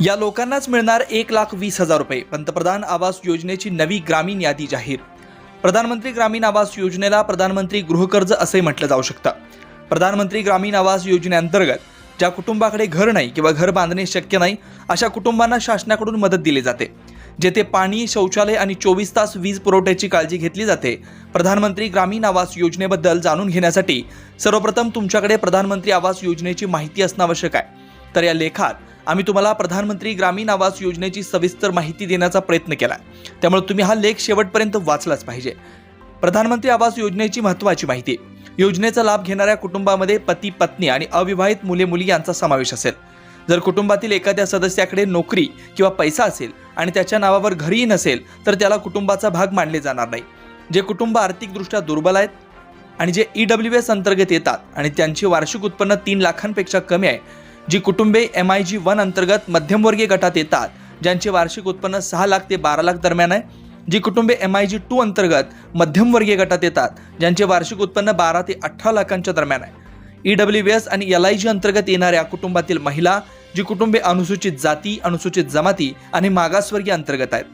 या लोकांनाच मिळणार एक लाख वीस हजार रुपये. पंतप्रधान आवास योजनेची नवी ग्रामीण यादी जाहीर. प्रधानमंत्री ग्रामीण आवास योजनेला प्रधानमंत्री गृहकर्ज असे म्हटलं जाऊ शकतं. प्रधानमंत्री ग्रामीण आवास योजनेअंतर्गत ज्या कुटुंबाकडे घर नाही किंवा घर बांधणे शक्य नाही अशा कुटुंबांना शासनाकडून मदत दिली जाते. जेथे पाणी शौचालय आणि चोवीस तास वीज पुरवठ्याची काळजी घेतली जाते प्रधानमंत्री ग्रामीण आवास योजनेबद्दल जाणून घेण्यासाठी सर्वप्रथम तुमच्याकडे प्रधानमंत्री आवास योजनेची माहिती असणं आवश्यक आहे. तर या लेखात आम्ही तुम्हाला प्रधानमंत्री ग्रामीण आवास योजनेची सविस्तर माहिती देण्याचा प्रयत्न केला त्यामुळे तुम्ही हा लेख शेवटपर्यंत वाचलाच पाहिजे. प्रधानमंत्री आवास योजनेची महत्त्वाची माहिती. योजनेचा लाभ घेणाऱ्या कुटुंबामध्ये पती पत्नी आणि अविवाहित मुले मुली यांचा समावेश असेल. जर कुटुंबातील एखाद्या सदस्याकडे नोकरी किंवा पैसा असेल आणि त्याच्या नावावर घरीही नसेल तर त्याला कुटुंबाचा भाग मानले जाणार नाही. जे कुटुंब आर्थिकदृष्ट्या दुर्बल आहेत आणि जे ई डब्ल्यू एस अंतर्गत येतात आणि त्यांचे वार्षिक उत्पन्न तीन लाखांपेक्षा कमी आहे जी कुटुंबे एम आय जी वन अंतर्गत मध्यमवर्गीय गटात येतात ज्यांचे वार्षिक उत्पन्न सहा लाख ते बारा लाख दरम्यान आहे. जी कुटुंबे एम आय जी टू अंतर्गत मध्यमवर्गीय गटात येतात ज्यांचे वार्षिक उत्पन्न बारा ते अठरा लाखांच्या दरम्यान आहे. ई डब्ल्यू एस आणि एल आय जी अंतर्गत येणाऱ्या कुटुंबातील महिला जी कुटुंबे अनुसूचित जाती अनुसूचित जमाती आणि मागासवर्गीय अंतर्गत आहेत.